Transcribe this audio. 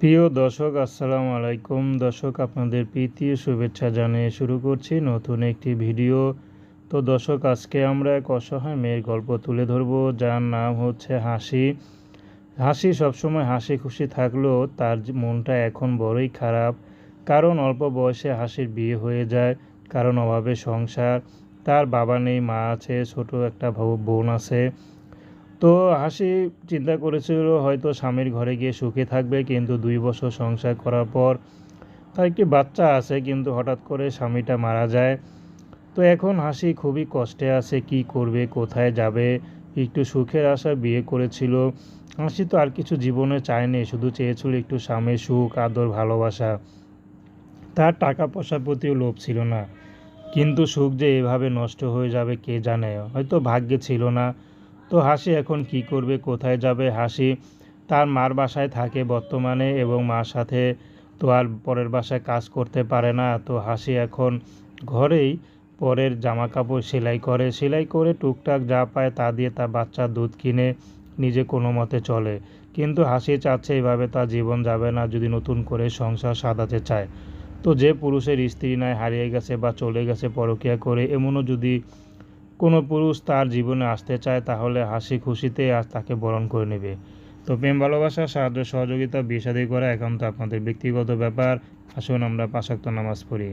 প্রিয় দর্শক, আসসালামু আলাইকুম। দর্শক, আপনাদের প্রীতি শুভেচ্ছা জানিয়ে শুরু করছি নতুন একটি ভিডিও। তো দর্শক, আজকে আমরা এক অসহায় মেয়ের গল্প তুলে ধরব। যার নাম হচ্ছে হাসি। হাসি সবসময় হাসি খুশি থাকলেও তার মনটা এখন বড়ই খারাপ। কারণ অল্প বয়সে হাসির বিয়ে হয়ে যায়, কারণ অভাবে সংসার। তার বাবা নেই, মা আছে, ছোট একটা বোন আছে। তো হাসি চিন্তা করেছিল, হয়তো স্বামীর ঘরে গিয়ে সুখে থাকবে, কিন্তু দুই বছর সংসার করার পর তার একটি বাচ্চা আছে, কিন্তু হঠাৎ করে স্বামীটা মারা যায়। তো এখন হাসি খুবই কষ্টে আছে, কি করবে, কোথায় যাবে? একটু সুখের আশা বিয়ে করেছিল। হাসি তো আর কিছু জীবনে চায়নি, শুধু চেয়েছিল একটু স্বামীর সুখ, আদর, ভালোবাসা। তার টাকা পয়সার প্রতিও লোভ ছিল না। কিন্তু সুখ যে এভাবে নষ্ট হয়ে যাবে, কে জানে? হয়তো ভাগ্যে ছিল না। তো হাসি এখন কি করবে, কোথায় যাবে হাসি? তার মার বাসায় থাকে বর্তমানে এবং মার সাথে তো আর পরের বাসায় কাজ করতে পারে না। তো হাসি এখন ঘরেই পরের জামা কাপড় সেলাই করে। সেলাই করে টুকটাক যা পায় তা দিয়ে তার বাচ্চার দুধ কিনে নিজে কোনো মতে চলে। কিন্তু হাসি চাচ্ছে এইভাবে তার জীবন যাবে না যদি নতুন করে সংসার সাজাতে চায়। তো যে পুরুষের স্ত্রী নাই, হারিয়ে গেছে বা চলে গেছে পরকিয়া করে, এমনও যদি কোনো পুরুষ তার জীবনে আসতে চায়, তাহলে হাসি খুশিতে আজ তাকে বরণ করে নেবে। তো প্রেম, ভালোবাসা, সাহায্য, সহযোগিতা, বিয়ে করা একান্ত আপনাদের ব্যক্তিগত ব্যাপার। আসুন আমরা পাশাক্ত নামাজ পড়ি।